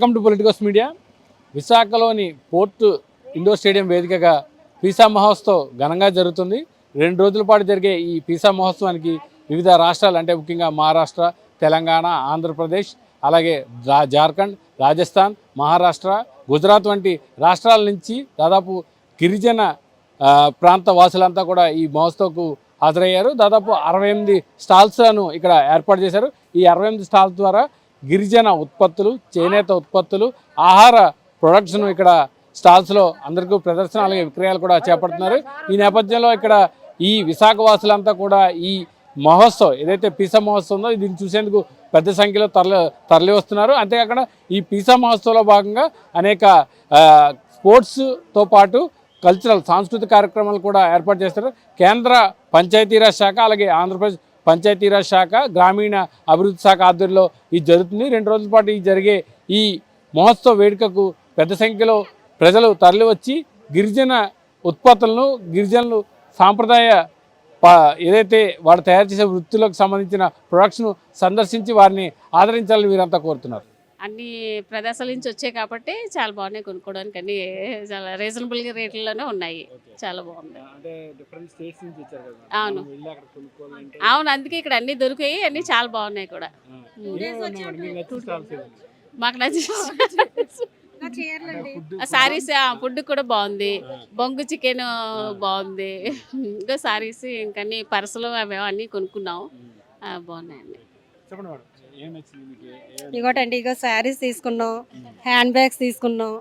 Welcome to politicals media. విశాఖలోని port indoor stadium వేదికగా Pisa Mahotsav ఘనంగా జరుగుతుంది. రెండు రోజుల పాటు జరిగే ఈ పీసా మహోత్సవానికి వివిధ రాష్ట్రాలు అంటే ముఖ్యంగా మహారాష్ట్ర తెలంగాణ ఆంధ్రప్రదేశ్ అలాగే జా జార్ఖండ్ రాజస్థాన్ మహారాష్ట్ర గుజరాత్ వంటి రాష్ట్రాల నుంచి దాదాపు గిరిజన ప్రాంత వాసులంతా కూడా ఈ మహోత్సవ్కు హాజరయ్యారు. దాదాపు అరవై ఎనిమిది స్టాల్స్లను ఇక్కడ ఏర్పాటు చేశారు. ఈ అరవై ఎనిమిది స్టాల్స్ ద్వారా గిరిజన ఉత్పత్తులు చేనేత ఉత్పత్తులు ఆహార ప్రొడక్ట్స్ను ఇక్కడ స్టాల్స్లో అందరికీ ప్రదర్శన అలాగే విక్రయాలు కూడా చేపడుతున్నారు. ఈ నేపథ్యంలో ఇక్కడ ఈ విశాఖవాసులంతా కూడా ఈ మహోత్సవ్ ఏదైతే పీసా మహోత్సవం ఉందో దీన్ని చూసేందుకు పెద్ద సంఖ్యలో తరలి తరలి వస్తున్నారు. అంతేకాకుండా ఈ పీసా మహోత్సవంలో భాగంగా అనేక స్పోర్ట్స్తో పాటు కల్చరల్ సాంస్కృతిక కార్యక్రమాలు కూడా ఏర్పాటు చేస్తారు. కేంద్ర పంచాయతీరాజ్ శాఖ అలాగే ఆంధ్రప్రదేశ్ పంచాయతీరాజ్ శాఖ గ్రామీణ అభివృద్ధి శాఖ ఆధ్వర్యంలో ఇది జరుగుతుంది. రెండు రోజుల పాటు ఈ జరిగే ఈ మహోత్సవ వేడుకకు పెద్ద సంఖ్యలో ప్రజలు తరలివచ్చి గిరిజన ఉత్పత్తులను గిరిజనులు సాంప్రదాయ ఏదైతే వారు తయారు చేసే వృత్తులకు సంబంధించిన ప్రొడక్ట్స్ను సందర్శించి వారిని ఆదరించాలని వీరంతా కోరుతున్నారు. అన్ని ప్రదేశాల నుంచి వచ్చాయి కాబట్టి చాలా బాగున్నాయి కొనుక్కోవడానికి అన్ని చాలా రీజనబుల్ రేట్లలోనే ఉన్నాయి. చాలా బాగుంది. అంటే డిఫరెంట్ స్టేట్స్ నుంచి వచ్చారు కదా. అవును. అవును అందుకే ఇక్కడ అన్ని దొరికాయి అన్ని చాలా బాగున్నాయి కూడా. మాకు నచ్చిన సారీస్ ఫుడ్ కూడా బాగుంది. బొంగు చికెన్ బాగుంది. ఇంకా సారీస్ ఇంకా అన్ని పర్సులు అవి అన్నీ కొనుక్కున్నాం. బాగున్నాయండి. ఇగోటండి ఇగో శారీస్ తీసుకున్నాం హ్యాండ్ బ్యాగ్స్ తీసుకున్నాం.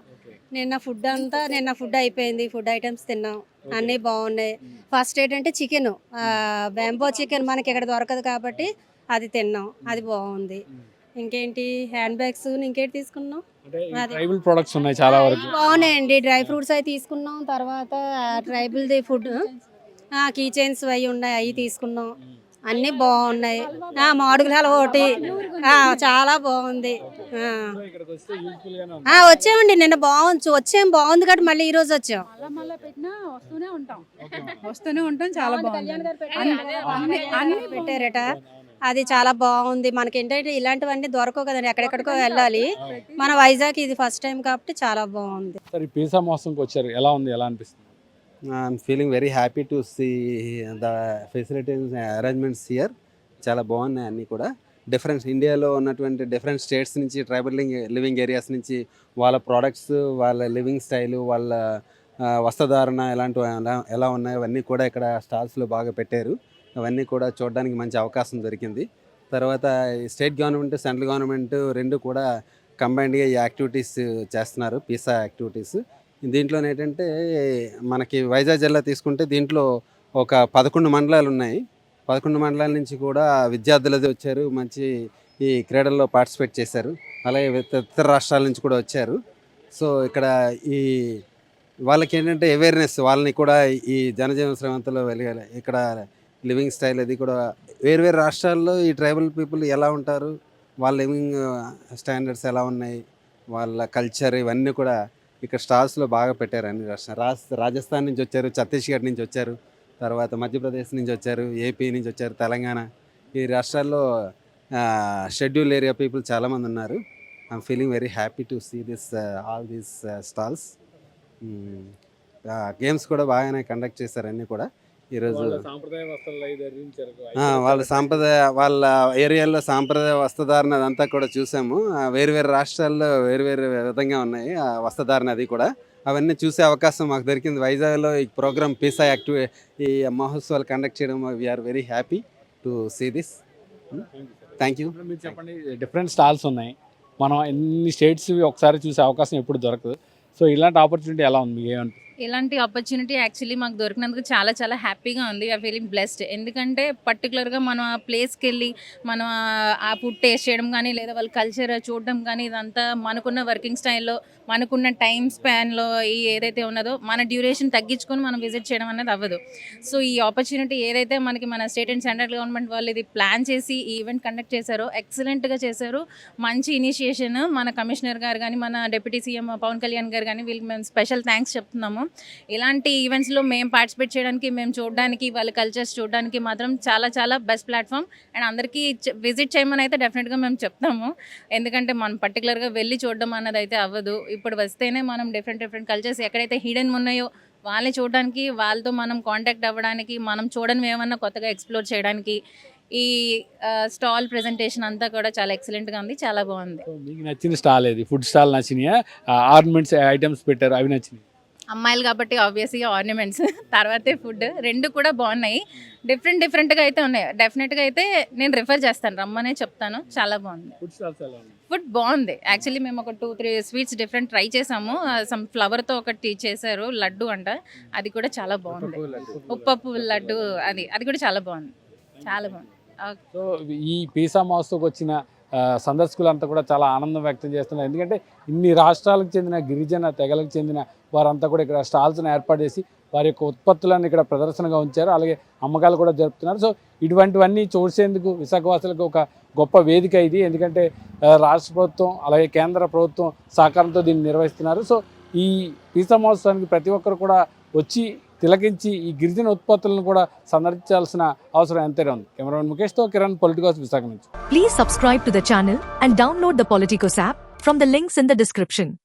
నిన్న ఫుడ్ అంతా నిన్న ఫుడ్ అయిపోయింది ఫుడ్ ఐటమ్స్ తిన్నాం. అన్నీ బాగున్నాయి. ఫస్ట్ ఏంటంటే చికెన్. బ్యాంబో చికెన్ మనకి ఇక్కడ దొరకదు కాబట్టి అది తిన్నాం. అది బాగుంది. ఇంకేంటి? హ్యాండ్ బ్యాగ్స్ ఇంకేంటి తీసుకున్నాం. ట్రైబల్ ప్రొడక్ట్స్ ఉన్నాయి చాలా వరకు. బాగున్నాయండి. డ్రై ఫ్రూట్స్ అవి తీసుకున్నాం. తర్వాత ట్రైబుల్ది ఫుడ్ కీ చైన్స్ అవి ఉన్నాయి అవి తీసుకున్నాం. అన్నీ బాగున్నాయి. ఆ, మాడుగుల హల్వా ఒకటి. ఆ, చాలా బాగుంది. ఆ. ఇక్కడికి వస్తే యూజ్ఫుల్ గానే ఉంది ఆ, వచ్చామండి. నిన్న బాగుంది. వచ్చాం. బాగుంది కాబట్టి మళ్ళీ ఈ రోజు వచ్చాం. మళ్ళా మళ్ళా పెట్టినా వస్తూనే ఉంటాం వస్తూనే ఉంటాం చాలా బాగుంది. అన్ని పెట్టారట. అది చాలా బాగుంది. మనకి ఏంటంటే ఇలాంటివన్నీ దొరకవు కదండి. ఎక్కడెక్కడికో వెళ్ళాలి. మన వైజాగ్ ఇది ఫస్ట్ టైం కాబట్టి చాలా బాగుంది. సరే ఈ పిజ్జా మోసంకి వచ్చారు ఎలా ఉంది? ఎలా అనిపిస్తుంది? I'm feeling very happy to see the facilities arrangements here చాలా బాగున్నాయి అన్నీ కూడా. డిఫరెంట్ ఇండియాలో ఉన్నటువంటి డిఫరెంట్ స్టేట్స్ నుంచి ట్రైబల్ లివింగ్ ఏరియాస్ నుంచి వాళ్ళ ప్రోడక్ట్స్ వాళ్ళ లివింగ్ స్టైలు వాళ్ళ వస్త్రధారణ ఎలాంటివి ఎలా ఎలా ఉన్నాయో అవన్నీ కూడా ఇక్కడ స్టాల్స్లో బాగా పెట్టారు. అవన్నీ కూడా చూడడానికి మంచి అవకాశం దొరికింది. తర్వాత ఈ స్టేట్ గవర్నమెంట్ సెంట్రల్ గవర్నమెంట్ రెండు కూడా కంబైన్డ్గా ఈ యాక్టివిటీస్ చేస్తున్నారు పీసా యాక్టివిటీస్ దీంట్లో ఏంటంటే మనకి వైజాగ్ జిల్లా తీసుకుంటే దీంట్లో ఒక పదకొండు మండలాలు ఉన్నాయి. పదకొండు మండలాల నుంచి కూడా విద్యార్థులు అది వచ్చారు. మంచి ఈ క్రీడల్లో పార్టిసిపేట్ చేశారు. అలాగే ఇతర ఇతర రాష్ట్రాల నుంచి కూడా వచ్చారు. సో ఇక్కడ ఈ వాళ్ళకి ఏంటంటే అవేర్నెస్ వాళ్ళని కూడా ఈ జనజీవన శ్రమంతలో వెలగాలి. ఇక్కడ లివింగ్ స్టైల్ అది కూడా వేరు వేరు రాష్ట్రాల్లో ఈ ట్రైబల్ పీపుల్ ఎలా ఉంటారు? వాళ్ళ లివింగ్ స్టాండర్డ్స్ ఎలా ఉన్నాయి? వాళ్ళ కల్చర్ ఇవన్నీ కూడా ఇక్కడ స్టాల్స్లో బాగా పెట్టారు అన్ని రాజస్థాన్ నుంచి వచ్చారు ఛత్తీస్గఢ్ నుంచి వచ్చారు తర్వాత మధ్యప్రదేశ్ నుంచి వచ్చారు ఏపీ నుంచి వచ్చారు తెలంగాణ. ఈ రాష్ట్రాల్లో షెడ్యూల్ ఏరియా పీపుల్ చాలామంది ఉన్నారు. I'm feeling very happy to see this all these stalls games కూడా బాగానే కండక్ట్ చేశారు అన్నీ కూడా. ఈరోజు వాళ్ళ సాంప్రదాయ వాళ్ళ సాంప్రదాయ వాళ్ళ ఏరియాలో సాంప్రదాయ వస్త్రధారణ అదంతా కూడా చూసాము. వేరు వేరు రాష్ట్రాల్లో వేరు వేరు విధంగా ఉన్నాయి ఆ వస్త్రధారణ అది కూడా. అవన్నీ చూసే అవకాశం మాకు దొరికింది. వైజాగ్లో ఈ ప్రోగ్రామ్ పీసా యాక్టివ్ ఈ మహోత్సవాలు కండక్ట్ చేయడం we're very happy to see this. Thank you చెప్పండి డిఫరెంట్ స్టాల్స్ ఉన్నాయి. మనం ఎన్ని స్టేట్స్ ఒకసారి చూసే అవకాశం ఎప్పుడు దొరకదు. సో ఇలాంటి ఆపర్చునిటీ ఎలా ఉంది? మీకు ఏమనిపిస్తుంది ఇలాంటి ఆపర్చునిటీ యాక్చువల్లీ మాకు దొరికినందుకు చాలా చాలా హ్యాపీగా ఉంది. ఐ ఫీలింగ్ బ్లెస్డ్ ఎందుకంటే పర్టికులర్గా మనం ఆ ప్లేస్కి వెళ్ళి మనం ఆ- ఫుడ్ టేస్ట్ చేయడం కానీ లేదా వాళ్ళ కల్చర్ చూడడం కానీ ఇదంతా మనకున్న వర్కింగ్ స్టైల్లో మనకున్న టైం స్పాన్లో ఈ ఏదైతే ఉన్నదో మన డ్యూరేషన్ తగ్గించుకొని మనం విజిట్ చేయడం అనేది అవ్వదు. సో ఈ ఆపర్చునిటీ ఏదైతే మనకి మన స్టేట్ అండ్ సెంట్రల్ గవర్నమెంట్ వాళ్ళు ఇది ప్లాన్ చేసి ఈ ఈవెంట్ కండక్ట్ చేశారో ఎక్సలెంట్గా చేశారు మంచి ఇనిషియేషన్ మన కమిషనర్ గారు కానీ మన డిప్యూటీ సీఎం పవన్ కళ్యాణ్ గారు కానీ వీళ్ళకి మేము స్పెషల్ థ్యాంక్స్ చెప్తున్నాము. ఇలాంటి ఈవెంట్స్లో మేము పార్టిసిపేట్ చేయడానికి మేము చూడడానికి వాళ్ళ కల్చర్స్ చూడడానికి మాత్రం చాలా చాలా బెస్ట్ ప్లాట్ఫామ్ అండ్ అందరికీ విజిట్ చేయమని అయితే డెఫినెట్గా మేము చెప్తాము. ఎందుకంటే మనం పర్టికులర్గా వెళ్ళి చూడడం అన్నది అయితే అవ్వదు. ఇప్పుడు వస్తేనే మనం డిఫరెంట్ డిఫరెంట్ కల్చర్స్ ఎక్కడైతే హిడెన్ ఉన్నాయో వాళ్ళని చూడడానికి వాళ్ళతో మనం కాంటాక్ట్ అవ్వడానికి మనం చూడని ఏమన్నా కొత్తగా ఎక్స్ప్లోర్ చేయడానికి ఈ స్టాల్ ప్రెజెంటేషన్ అంతా కూడా చాలా ఎక్సలెంట్గా ఉంది చాలా బాగుంది. మీకు నచ్చిన స్టాల్ ఏది? ఫుడ్ స్టాల్ నచ్చినాయా? ఆర్నమెంట్స్ ఐటమ్స్ పెట్టారు అవి నచ్చినాయి? అమ్మాయిలు కాబట్టి ఆబ్వియస్గా ఆర్నమెంట్స్ తర్వాతే ఫుడ్ రెండు కూడా బాగున్నాయి. డిఫరెంట్ డిఫరెంట్గా అయితే ఉన్నాయి. డెఫినెట్గా అయితే నేను రిఫర్ చేస్తాను. రమ్మనే చెప్తాను. చాలా బాగుంది. ఫుడ్ బాగుంది. యాక్చువల్లీ మేము ఒక two three sweets different try చేసాము. సమ్ ఫ్లవర్తో ఒకటి చేశారు. లడ్డు అంట. అది కూడా చాలా బాగుంది. ఉప్పప్పు లడ్డు. అది. అది కూడా చాలా బాగుంది. చాలా బాగుంది. సో ఈ పీసా మహోత్సవ్కి వచ్చిన సందర్శకులంతా కూడా చాలా ఆనందం వ్యక్తం చేస్తున్నారు. ఎందుకంటే ఇన్ని రాష్ట్రాలకు చెందిన గిరిజన తెగలకు చెందిన వారంతా కూడా ఇక్కడ స్టాల్స్ని ఏర్పాటు చేసి వారి యొక్క ఉత్పత్తులను ఇక్కడ ప్రదర్శనగా ఉంచారు. అలాగే అమ్మకాలు కూడా జరుపుతున్నారు. సో ఇటువంటివన్నీ చూసేందుకు విశాఖవాసులకు ఒక గొప్ప వేదిక ఇది. ఎందుకంటే రాష్ట్ర ప్రభుత్వం అలాగే కేంద్ర ప్రభుత్వం సహకారంతో దీన్ని నిర్వహిస్తున్నారు. సో ఈ పీసా మహోత్సవానికి ప్రతి ఒక్కరు కూడా వచ్చి తిలకించి ఈ గిరిజన ఉత్పత్తులను కూడా సందర్శించాల్సిన అవసరం ఎంతైనా ఉంది. కెమెరామెన్ ముఖేష్తో కిరణ్ పొలిటికోస్ విశాఖ నుంచి. Please subscribe to the channel and download the Politicos app from the links in the description